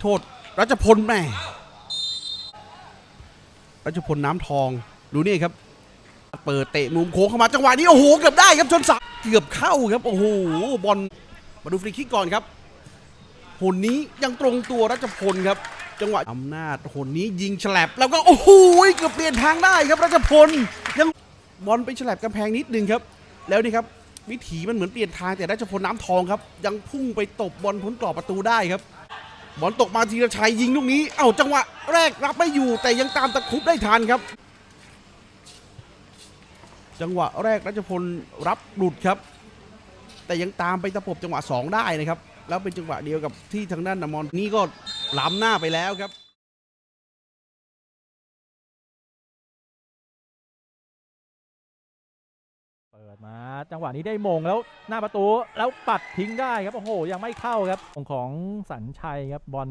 โทษรัชพลแม่รัชพลน้ำทองดูนี่ครับ เปิดเตะมุมโค้งเข้ามาจังหวะนี้โอ้โหเกือบได้ครับชนเสาเกือบเข้าครับโอ้โหบอลมาดูฟรีคิกก่อนครับหนนี้ยังตรงตัวรัชพลครับ จังหวะอำนาจหนนี้ยิงฉลับแล้วก็โอ้โหเกือบเปลี่ยนทางได้ครับรัชพลยังบอลไปฉลับกำแพงนิดนึงครับ แล้วนี่ครับวิถีมันเหมือนเปลี่ยนทางแต่รัชพลน้ำทองครับ ยังพุ่งไปตบบอลพ้นกรอบประตูได้ครับ บอลตกมาธีรชัยยิงลูกนี้ เอ้าจังหวะแรกรับไม่อยู่แต่ยังตามตะคุบได้ทันครับ จังหวะแรกรัชพลรับหลุดครับ แต่ยังตามไปตะปบจังหวะ 2 ได้นะครับ แล้วเป็นจังหวะเดียวกับที่ทางด้านนามอนนี่ก็ล้ำหน้าไปแล้วครับ มาจังหวะนี้ได้มงแล้วหน้าประตูแล้วปัดทิ้งได้ครับ โอ้โห ยังไม่เข้าครับของของสัญชัยครับบอล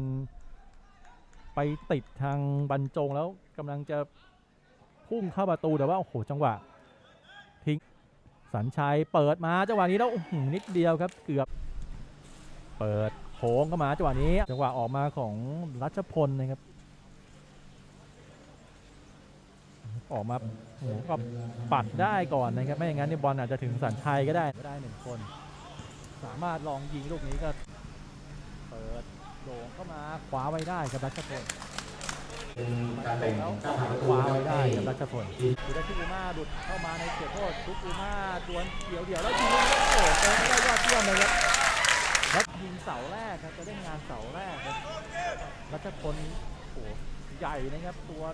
ไปติดทางบรรจงแล้วกำลังจะพุ่งเข้าประตูแต่ว่าโอ้โหจังหวะ ทิ้งสัญชัยเปิดมาจังหวะนี้แล้วนิดเดียวครับเกือบ เปิดโค้งเข้ามาจังหวะนี้จังหวะออกมาของรัชพลนะครับ ออกมาโอ้โหก็ปัดได้ก่อนนะครับ ไม่อย่างนั้นเนี่ยบอลอาจจะถึงสันชัยก็ได้ก็ได้หนึ่งคน สามารถลองยิงลูกนี้ก็ เปิดโด่งเข้ามาคว้าไว้ได้ครับรัชพลแล้วคว้าไว้ได้ครับรัชพลดูได้ทุกอูมาดุดเข้ามาในเขตโทษทุกอูมาดวลเดี่ยวเดี่ยวๆแล้วยิงโอ้โหเติมไม่ได้ยอดเยี่ยมเลยครับแล้วยิงเสาแรกครับจะได้งานเสาแรกครับรัชพลโอ้โหใหญ่นะครับตัว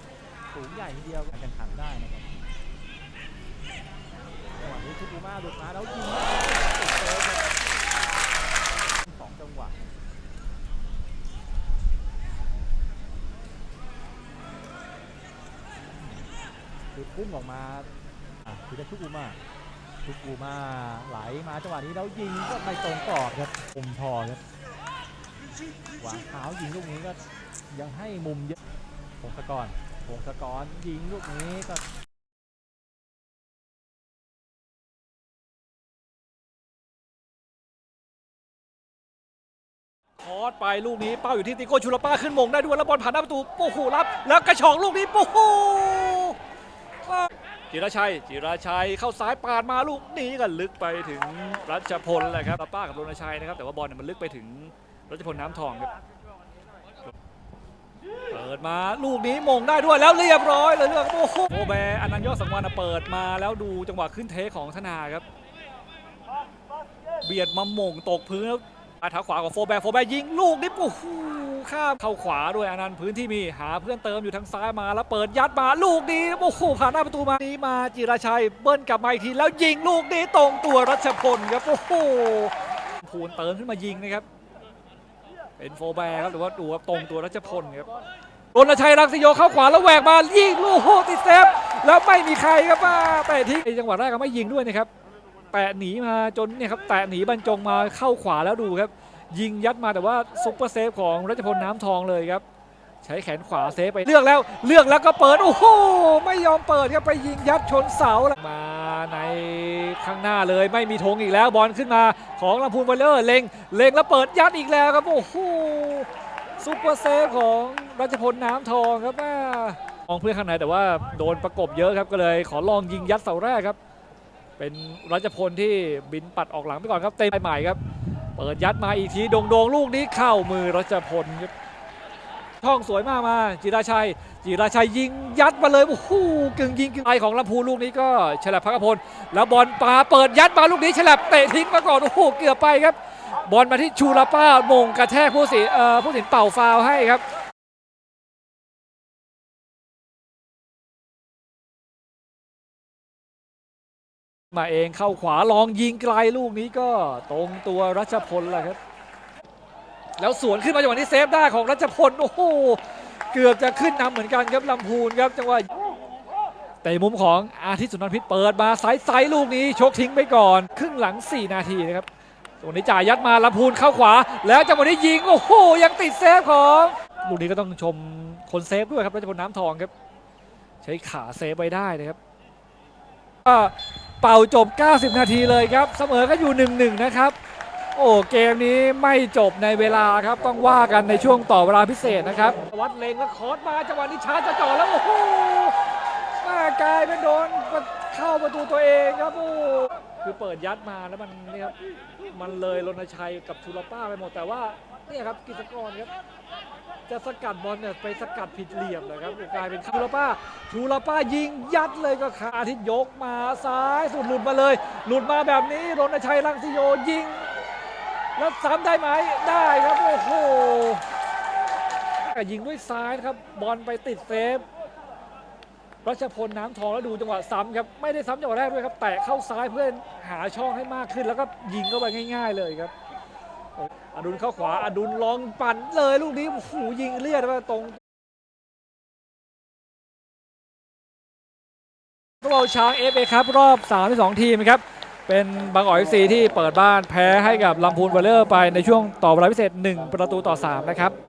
สูงใหญ่ทีเดียวการแข่งขันได้นะครับจังหวะนี้ทุกอูมาดุดมาแล้วยิงติดเซฟครับสองจังหวะคือพุ่งออกมาอะคือได้ทุกอูมาทุกอูมาไหลมาจังหวะนี้แล้วยิงก็ไม่ตรงกรอบครับมุมพอครับวางเท้ายิงลูกนี้ก็ยังให้มุมเยอะพงศกร พงศกรยิงลูกนี้ก็คอร์สไปลูกนี้เป้าอยู่ที่ติโก้ชูลป้าขึ้นมงได้ด้วยแล้วบอลผ่านหน้าประตูโอ้โหรับ แล้วกระชอกลูกนี้โอ้โหจิรชัย จิรชัยเข้าซ้ายปาดมาลูกนี้ก็ลึกไปถึงรัชพลแหละครับป้ากับรณชัยนะครับ แต่ว่าบอลเนี่ยมันลึกไปถึงรัชพลน้ำทองครับ เปิดมาลูกนี้มงได้ด้วยแล้วเรียบร้อยเลยเลือกโอ้โหโอแบร์อนันยอดสังวานเปิดมาแล้วดูจังหวะขึ้นเทของธนาครับ เบียดมาหม่งตกพื้นแล้วอาท้าขวาของโฟแบโฟแบยิงลูกนี้โอ้โหข้ามเข้าขวาด้วยอนันต์พื้นที่มีหาเพื่อนเติมอยู่ทางซ้ายมาแล้วเปิดยัดมาลูกนี้โอ้โหผ่านหน้าประตูมานี้มาจิราชัยเบิ้ลกลับมาอีกทีแล้วยิงลูกนี้ตรงตัวรัชพลครับโอ้โหพูนเติมขึ้นมายิงนะครับ เป็นโฟแบร์ครับหรือว่าดูครับตรงตัวรัชพลครับรณชัยรังสิโยเข้าขวาแล้วแหวกมายิงลูกโหติดเซฟแล้วไม่มีใครครับมาแต่ทิ้งจังหวะแรกก็ไม่ยิงด้วยนะครับแตะหนีมาจนเนี่ยครับแตะหนีบรรจงมาเข้าขวาแล้วดูครับ ยิงยัดมาแต่ว่าซุปเปอร์เซฟของรัชพลน้ำทองเลยครับ ใช้แขนขวาเซฟไปเลือกแล้วเลือกแล้วก็เปิด โอ้โหไม่ยอมเปิดครับไปยิงยัดชนเสาแล้วมาใน ข้างหน้าเลยไม่มีธงอีกแล้วบอลขึ้นมาของลำพูนวอลเลอร์เล็งเล็งแล้วเปิดยัดอีกแล้วครับโอ้โหซุปเปอร์เซฟของรัชพลน้ำทองครับแม่มองเพื่อนข้างในแต่ว่าโดนประกบเยอะครับก็เลยขอลองยิงยัดเสาแรกครับ เป็นรัชพลที่บินปัดออกหลังไปก่อนครับเต็มใหม่ครับ เปิดยัดมาอีกทีโด่งๆลูกนี้เข้ามือรัชพลครับ ช่องสวยมากมาจิราชัย จิราชัยยิงยัดมาเลยโอ้โหกึ่งยิงกึ่งไอของลำพูลูกนี้ก็ฉลับพักพลแล้วบอลปาเปิดยัดมาลูกนี้ฉลับเตะทิ้งมาก่อนโอ้โหเกือบไปครับ บอลมาที่ชูราป้ามงกระแทกผู้สิเอ่อผู้สินเป่าฟาวให้ครับมาเองเข้าขวาลองยิงไกลลูกนี้ก็ตรงตัวรัชพลแหละครับ แล้วสวนขึ้นมาจังหวะนี้เซฟได้ของรัชพลโอ้โหเกือบจะขึ้นนำเหมือนกันครับลำพูนครับจังหวะแต่มุมของอาทิตย์สุนันท์พิษเปิดมาไซส์ไซส์ลูกนี้ชกทิ้งไปก่อน ครึ่งหลัง 4 นาทีนะครับตรงนี้จ่ายยัดมาลำพูนเข้าขวา แล้วจังหวะนี้ยิงโอ้โหยังติดเซฟของลูกนี้ก็ต้องชมคนเซฟด้วยครับรัชพลน้ำทองครับ ใช้ขาเซฟไว้ได้นะครับเป่าจบ 90 นาทีเลยครับ เสมอก็อยู่ 1-1 นะครับ โอ้เกมนี้ไม่จบในเวลาครับ ต้องว่ากันในช่วงต่อเวลาพิเศษนะครับ วัดเลงแล้วคอสมาจังหวะนี้ชาร์จจะจ่อแล้ว โอ้โหม่กลายเป็นโดนเข้าประตูตัวเองครับโอ้คือเปิดยัดมาแล้วมันนี่ครับมันเลยรณชัยกับชูลป้าไปหมดแต่ว่าเนี่ยครับกิจกรครับจะสกัดบอลเนี่ยไปสกัดผิดเหลี่ยมเลยครับกลายเป็นชูลป้าชูลป้ายิงยัดเลยก็ขาอาทิตย์ยกมาซ้ายสุดหลุดมาเลย หลุดมาแบบนี้รณชัยรังสิโยยิง แล้วซ้ำได้ไหมได้ครับโอ้โหยิงด้วยซ้ายครับบอลไปติดเซฟรัชพลน้ำทองแล้วดูจังหวะซ้ำครับไม่ได้ซ้ำจังหวะแรกด้วยครับแตะเข้าซ้ายเพื่อหาช่องให้มากขึ้น แล้วก็ยิงเข้าไปง่าย ๆ เลยครับอดุลเข้าขวาอดุลลองปั่นเลยลูกนี้โอ้โหยิงเลียดไปตรงฟุตบอลช้างเอฟเอครับรอบ 32 ทีมครับ เป็นบางอ๋อยซีที่เปิดบ้านแพ้ให้กับลำพูนวอลเลอร์ไปในช่วงต่อเวลาพิเศษ 1 ประตูต่อ 3 นะครับ